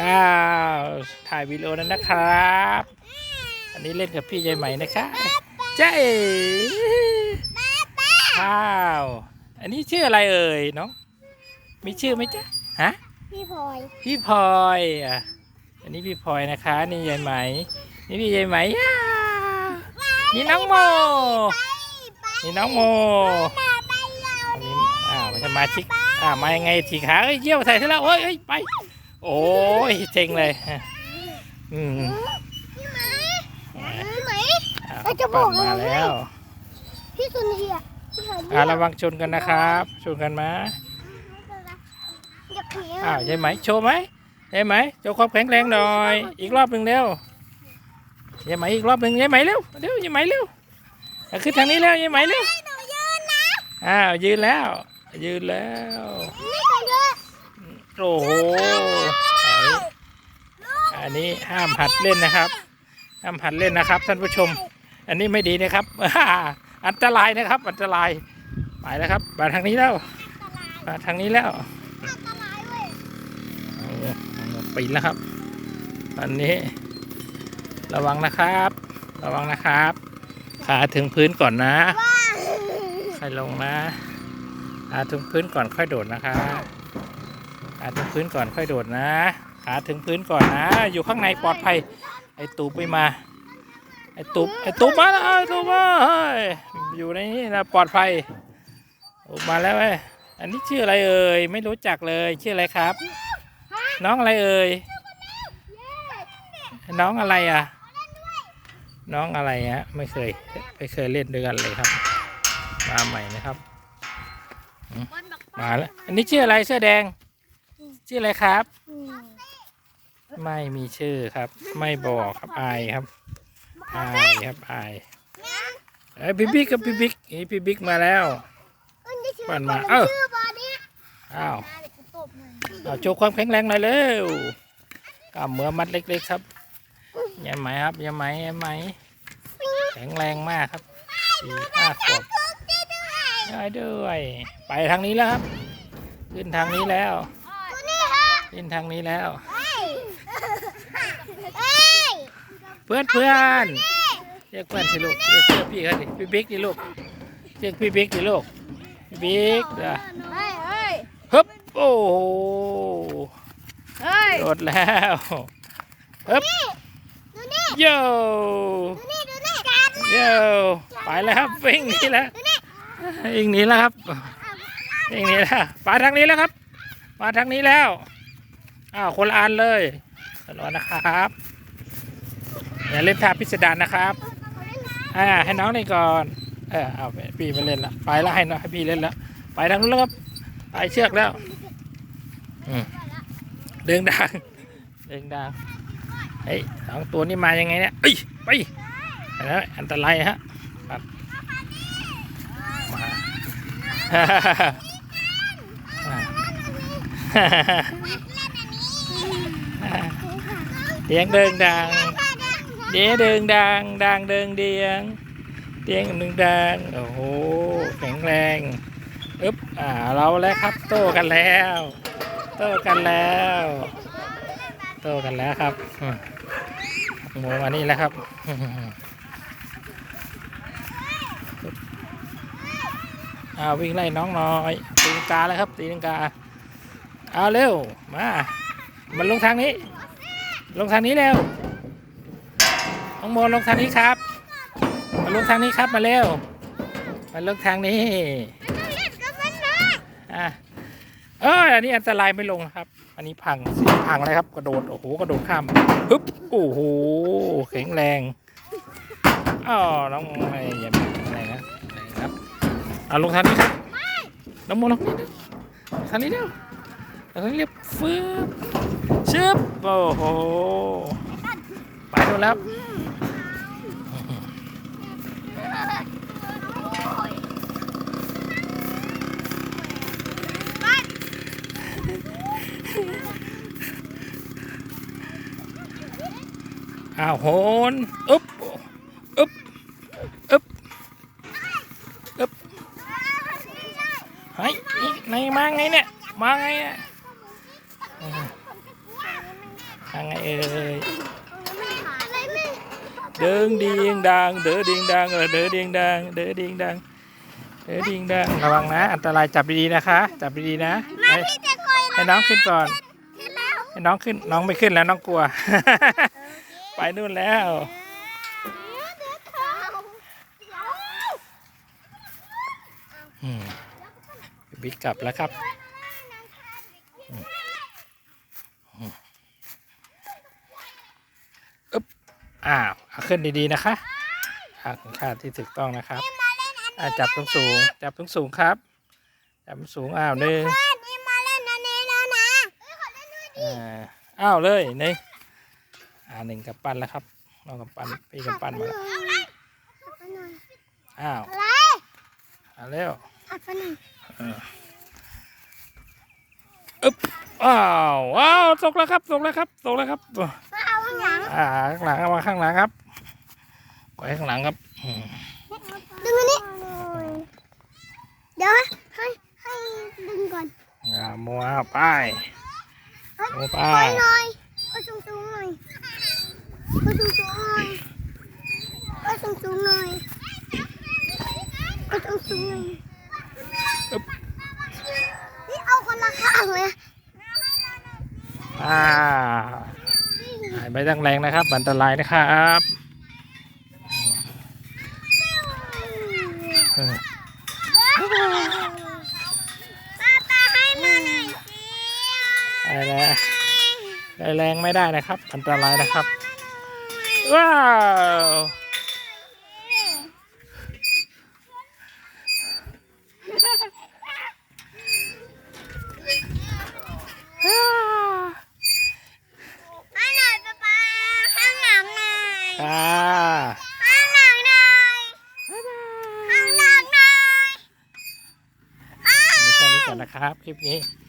อ้าวถ่ายวิดีโอนั้นนะครับ อันนี้เล่นกับพี่ยายใหม่นะคะเจ้าเอ๋ข้าวอันนี้ชื่ออะไรเอ่ยน้องมีชื่อไหมจ๊ะฮะพี่พลอยพี่พลอยอะอันนี้พี่พลอยนะคะ นี่ยายไหม นี่พี่ยายไหมย่านี่น้องโมนี่น้องโมอันนี้อ่ามาสมาชิกอ่ามายังไงทีขาเอ้ยเยี่ยวใส่เสร็จแล้วโอ้ยเอ้ยไป โอ้ยเจ๋งเลยอืมพี่ไหมพี่ไหมอ่เราจะบอกปั่นมาอะไรแล้วพี่สุนีอะพี่หอยอ่าระวังชนกันนะครับชนกันมาอย่าเพี้ยอ้าวยายไหมโชว์ไหมยายไหมโชว์ความแข็งแรงหน่อย อีกรอบหนึ่งเร็วยายไหมอีกรอบหนึ่งยายไหมเร็วเร็วยายไหมเร็วเอาขึ้นทางนี้แล้วยายไหมเร็วหนูยืนนะอ้าวยืนแล้ว ยืนแล้วไม่เคยเดิน โอ้โหอันนี้ห้ามหัดเล่นนะครับ ห้ามหัดเล่นนะครับท่านผู้ชม อันนี้ไม่ดีนะครับ อันตรายนะครับ อันตรายไปแล้วครับมาทางนี้แล้วมาทางนี้แล้วอันตรายเว้ยเอาเอาปีนแล้วครับ ตอนนี้ ระวังนะครับ ระวังนะครับ ขาถึงพื้นก่อนนะค่อยลงนะขาถึงพื้นก่อนค่อยโดดนะครับ ขาถึงพื้นก่อนค่อยโดดนะ ขาถึงพื้นก่อนนะ อยู่ข้างในปลอดภัย ไอ้ตูบไม่มา ไอ้ตูบไอ้ตูบมาแล้วไอตูบมาอยู่ในนี้นะปลอดภัยออกมาแล้วเว้อันนี้ชื่ออะไรเอ่ย ไม่รู้จักเลย ชื่ออะไรครับ น้องอะไรเอ่ย น้องอะไรอะ น้องอะไรฮะ ไม่เคย ไม่เคยเล่นด้วยกันเลยครับ มาใหม่นะครับ มาแล้ว อันนี้ชื่ออะไรเสื้อแดง ชื่ออะไรครับอืมไม่มีชื่อครับ ไม่บอกครับอายครับอายครับอายเอ้ยพี่บิ๊กกับพี่บิ๊กนี่พี่บิ๊กมาแล้วอันนี้ชื่อปั่นมาคเอ้าชื่อบอดี้อ้าวเดี๋ยวกูตบหน่อยเอาโชว์ความแข็งแรงหน่อยเร็วกล้ามเมือมัดเล็ก ๆ ครับยายไหมครับยายไหมยายไหมแข็งแรงมากครับสี่ห้าขวบได้ด้วย ไปทางนี้แล้วครับ ขึ้นทางนี้แล้ว ตัวนี้ฮะขึ้นทางนี้แล้วเฮ้ยเฮ้ยเพื่อนเพื่อนเรียกเพื่อนสิลูกเรียกเชื่อพี่เขาดิพี่บิ๊กดิลูกเรียกพี่บิ๊กดิลูกพี่บิ๊กอะเฮ้ยเฮ้ยฮึบโอ้โหเฮ้ยโดดแล้วฮึบดูนี่โย่ดูนี่ดูนี่การโย่ไปแล้วครับวิ่งหนีแล้ววิ่งหนีแล้วครับวิ่งหนีแล้วไปทางนี้แล้วครับ มาทางนี้แล้ว อ้าวคนละอันเลยรอนะครับ อย่าเล่นท่าพิสดารนะครับอ่าให้น้องเล่นก่อนเออเอาไปพี่ไม่เล่นละไปแล้วให้น้องให้พี่เล่นแล้วไปทางนู้นแล้วครับไปเชือกแล้วอืมเดิงดังเดิงดังเฮ้ยสองตัวนี้มายังไงเนี่ยเอ้ยไปไปแล้วอันตรายฮะครับมา เสียงเดิงดังเดียงเดิงดังดังเดิงเดียงเดียงหนึ่งดังโอ้โหแข็งแรงอึ๊บอ่าเราแล้วครับ โต้กันแล้ว โต้กันแล้ว โต้กันแล้วครับหมูมานี่แล้วครับอ่าวิ่งไล่น้องน่อยตีลังกาแล้วครับตีลังกาเอาเร็วมา มันลงทางนี้ ลงทางนี้เร็วน้องโมลงทางนี้ครับ มาลงทางนี้ครับมาเร็ว มาลงทางนี้เอะเอออันนี้อันตรายไม่ลงครับ อันนี้พังสพังเลยครับ กระโดด โอ้โห กระโดดข้ามฮึ๊บ โอ้โห แข็งแรงอ๋อน้องอะไรอย่าไปอะไรนะอะไรครับเอาลงทางนี้ครับน้องโมลงนี่ทางนี้เร็วทางนี้เรียบฟืบ ชึบโอ้โหไปดูนแล้วอ้าวโหนอึ๊บอึ๊บอึ๊บอึ๊บเฮ้ยนี่ไหนมาไงเนี่ย มาไงเนี่ย ยังไงเอ่ยอะไรไม่เดิงดิงดังเด้อดิงดังเออเด้อดิงดังเด้อดิงดังเด้อดิงดังระวังนะ อันตรายจับดีๆนะคะ จับดีๆนะมาให้พี่จะคอยให้น้องขึ้นก่อนขึ้นแล้วให้น้องขึ้นน้องไม่ขึ้นแล้วน้องกลัว ไปนู่นแล้วเดี๋ยวเขาอืมบิ๊กกลับแล้วครับอึ๊บ อ้าวเอาขึ้นดีๆนะคะอ่าคุณค่าที่ถูกต้องนะครับอ่าจับตรงสูงๆจับตรงสูงๆครับ จับตรงสูงอ้าวหนึ่งนี่มาเล่นอันนี้แล้วนะเอ้ยขอเล่นด้วยดิอ่าอ้าวเลยหนึ่งอ่าหนึ่งกับปั้นแล้วครับน้องกับปั้นพี่กับปั้นมาแล้วเอาเลยเอาหน่อยอ้าวอะไรเอาเร็วเอาไปหน่อยอึ๊บอ้าวว้าวตกแล้วครับตกแล้วครับตกแล้วครับมาเอา ข้างหลังอ่าข้างหลังเอามาข้างหลังครับไว้ข้างหลังครับอืมดึงอันนี้เดี๋ยวให้ให้ดึงก่อนอ่ามัวเอาไป้ายเฮ้ยโอ้ไปปล่อยหน่อยก็สูงสูงๆหน่อยก็สูงสูงๆหน่อยก็สูงสูงๆหน่อยก็สูงสูงๆหน่อย ไปตั้งแรงนะครับ อันตรายนะครับเออป้าป้าให้มาหน่อยสิได้แล้วได้แรงไม่ได้นะครับ อันตรายนะครับ ว้าวอ่า ให้หน่อยป้าป้าข้างหลังหน่ อยอ่าข้างหลังหน่อยข้างหลังหน่อยอ้าวันนี้แค่นี้ก่อนนะครับ คลิปนี้ว